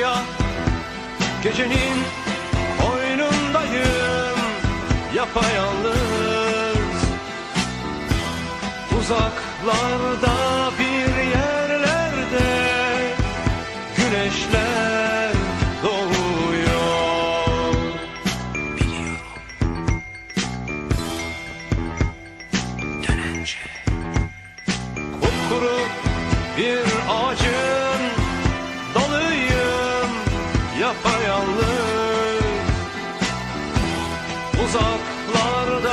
siyah Gecenin oyunundayım Yapayalnız. Uzaklarda bir yerlerde Güneşler doğuyor. Biliyorum. Dönünce. Kupkuru bir yapayalnız. Uzaklarda